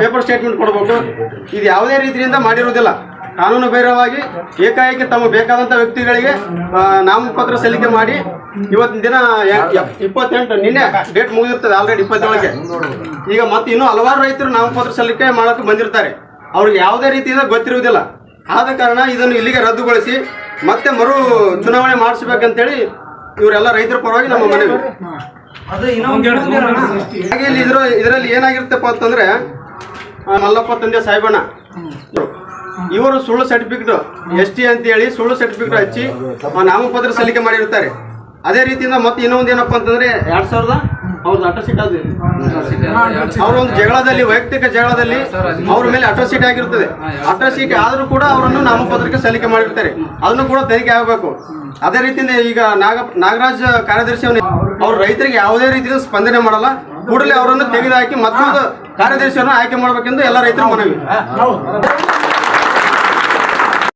Paper statement ಕೊಡಬೇಕು. ಇದು ಯಾವುದೇ ರೀತಿಯಿಂದ ಮಾಡಿರುವುದಿಲ್ಲ. ಕಾನೂನು ಬೇರವಾಗಿ ಏಕಾಏಕಿ ತಮ್ಮ ಬೇಕಾದಂತ ವ್ಯಕ್ತಿಗಳಿಗೆ ನಾಮಪತ್ರ ಸಲ್ಲಿಕೆ ಮಾಡಿ ಇವತ್ತಿನ ದಿನ ಇಪ್ಪತ್ತೆಂಟು ನಿನ್ನೆ ಡೇಟ್ ಮುಗಿದಿರ್ತದೆ ಆಲ್ರೆಡಿ ಇಪ್ಪತ್ತೇಳಕ್ಕೆ. ಈಗ ಮತ್ತೆ ಇನ್ನೂ ಹಲವಾರು ರೈತರು ನಾಮಪತ್ರ ಸಲ್ಲಿಕೆ ಮಾಡಕ್ಕೆ ಬಂದಿರ್ತಾರೆ. ಅವ್ರಿಗೆ ಯಾವುದೇ ರೀತಿಯಿಂದ ಗೊತ್ತಿರುವುದಿಲ್ಲ. ಆದ ಕಾರಣ ಇದನ್ನು ಇಲ್ಲಿಗೆ ರದ್ದುಗೊಳಿಸಿ ಮತ್ತೆ ಮರು ಚುನಾವಣೆ ಮಾಡಿಸ್ಬೇಕಂತೇಳಿ ಇವರೆಲ್ಲ ರೈತರ ಪರವಾಗಿ ನಮ್ಮ ಮನವಿ. ಹಾಗೆ ಇಲ್ಲಿ ಇದ್ರ ಇದರಲ್ಲಿ ಏನಾಗಿರುತ್ತಪ್ಪ ಅಂತಂದ್ರೆ ಆ, ಮಲ್ಲಪ್ಪ ತಂದೆ ಸಾಹೇಬಣ್ಣ. ಇವರು ಸುಳ್ಳು ಸರ್ಟಿಫಿಕೇಟ್ ಎಸ್ ಟಿ ಅಂತ ಹೇಳಿ ಸುಳ್ಳು ಸರ್ಟಿಫಿಕೇಟ್ ಹಚ್ಚಿ ಆ, ನಾಮಪತ್ರ ಸಲ್ಲಿಕೆ ಮಾಡಿರ್ತಾರೆ. ಅದೇ ರೀತಿಯಿಂದ ಮತ್ತೆ ಇನ್ನೊಂದು ಏನಪ್ಪ ಅಂತಂದ್ರೆ ಎರಡ್ ಸಾವಿರದ ಅವ್ರದ್ದು ಅಟೋಸಿಟ್ ಅದು. ಅವ್ರ ಒಂದು ಜಗಳದಲ್ಲಿ, ವೈಯಕ್ತಿಕ ಜಗಳದಲ್ಲಿ ಅವ್ರ ಮೇಲೆ ಅಟೋಸಿಟಿ ಆಗಿರ್ತದೆ. ಅಟೋಸಿಟಿ ಆದ್ರೂ ಕೂಡ ಅವರನ್ನು ನಾಮಪತ್ರಕ್ಕೆ ಸಲ್ಲಿಕೆ ಮಾಡಿರ್ತಾರೆ. ಅದನ್ನು ಕೂಡ ತನಿಖೆ ಆಗಬೇಕು. ಅದೇ ರೀತಿಯಿಂದ ಈಗ ನಾಗ, ನಾಗರಾಜ್ ಕಾರ್ಯದರ್ಶಿ ಅವ್ರ ರೈತರಿಗೆ ಯಾವುದೇ ರೀತಿಯ ಸ್ಪಂದನೆ ಮಾಡಲ್ಲ. ಕೂಡಲೇ ಅವರನ್ನು ತೆಗೆದುಹಾಕಿ ಮತ್ತೊಂದು ಕಾರ್ಯದರ್ಶಿಯನ್ನು ಆಯ್ಕೆ ಮಾಡಬೇಕೆಂದು ಎಲ್ಲ ರೈತರ ಮನವಿ.